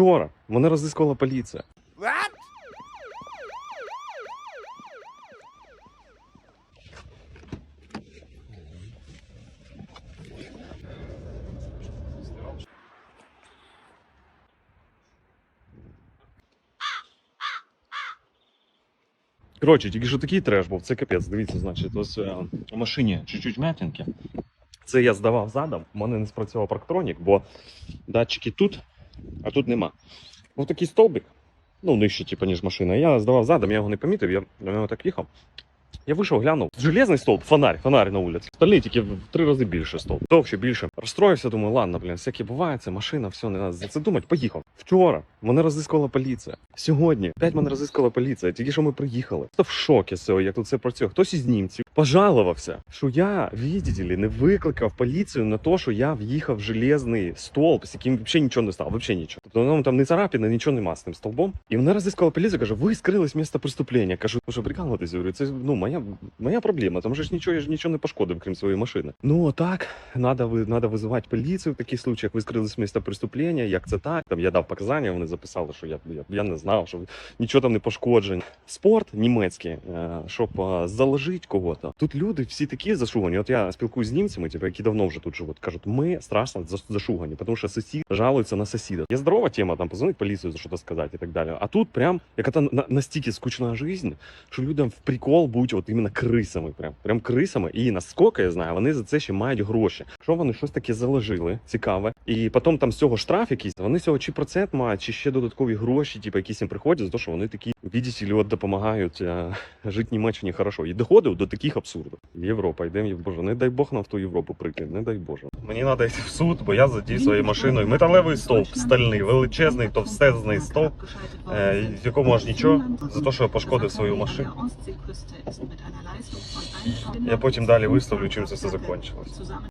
Вчора мене розіскувала поліція. Коротше, тільки що такий треш був, це капець. Дивіться, значить, ось е, у машині чуть-чуть м'ятинки. Це я здавав задом, у мене не спрацював парктронік, бо датчики тут, а тут нема. Ось такий стовбик, ну нижче, типу, ніж машина. Я здавав задом, я його не помітив, я на нього так їхав. Я вийшов, глянув. Железний стовп, фонарь, фонарь на вулиці. Стальний тільки в три рази більше стовп. Довше, більше. Розстроївся, думаю, ладно, блін, всяке буває, це машина, все, не треба за це думати. Поїхав. Вчора мене розіскувала поліція. Сьогодні опять мене розіскувала поліція. Тільки що ми приїхали. Просто в шокі цього, як тут це працює. Хтось із німців пожалувався, що я, ли, не викликав поліцію на те, що я в'їхав в железний стовп, з яким взагалі нічого не стало, взагалі нічого. Тобто ну, там не царапіна, нічого нема з тим стовбом. І мене розіскувала поліція, каже, ви скрились місце преступлення. Кажу, ви що прикалуватись? Це ну моя, моя проблема. Там же ж нічого, я ж нічого не пошкодив, крім своєї машини. Ну так, надо, надо визивати поліцію в таких случаях. Ви скрились з місця преступлення, як це так? Там я дав показання, вони записали, що я, я, я не знав, що нічого там не пошкоджень. Спорт німецький, е, щоб е, заложити кого-то. Тут люди всі такі зашугані. От я спілкуюсь з німцями, типу, які давно вже тут живуть. Кажуть, ми страшно зашугані, тому що сусід жалується на сусіда. Є здорова тема, там позвонить поліцію за щось сказати і так далі. А тут прям яка на, настільки скучна життя, що людям в прикол бути от іменно крисами. Прям прям крисами. І наскільки я знаю, вони за це ще мають гроші. Що вони щось таке заложили, цікаве, і потім там з цього штраф якийсь, вони з цього чи процент мають, чи ще додаткові гроші, типу, якісь їм приходять за те, що вони такі, видите от допомагають е, жити Німеччині хорошо. І доходив до таких абсурдів. Європа, йдемо, Боже, не дай Бог нам в ту Європу прийти, не дай Боже. Мені треба йти в суд, бо я задів своєю машиною металевий стовп, стальний, величезний, товстезний стовп, е, в якому аж нічого, за те, що я пошкодив свою машину. Я потім далі виставлю, чим це все закінчилось.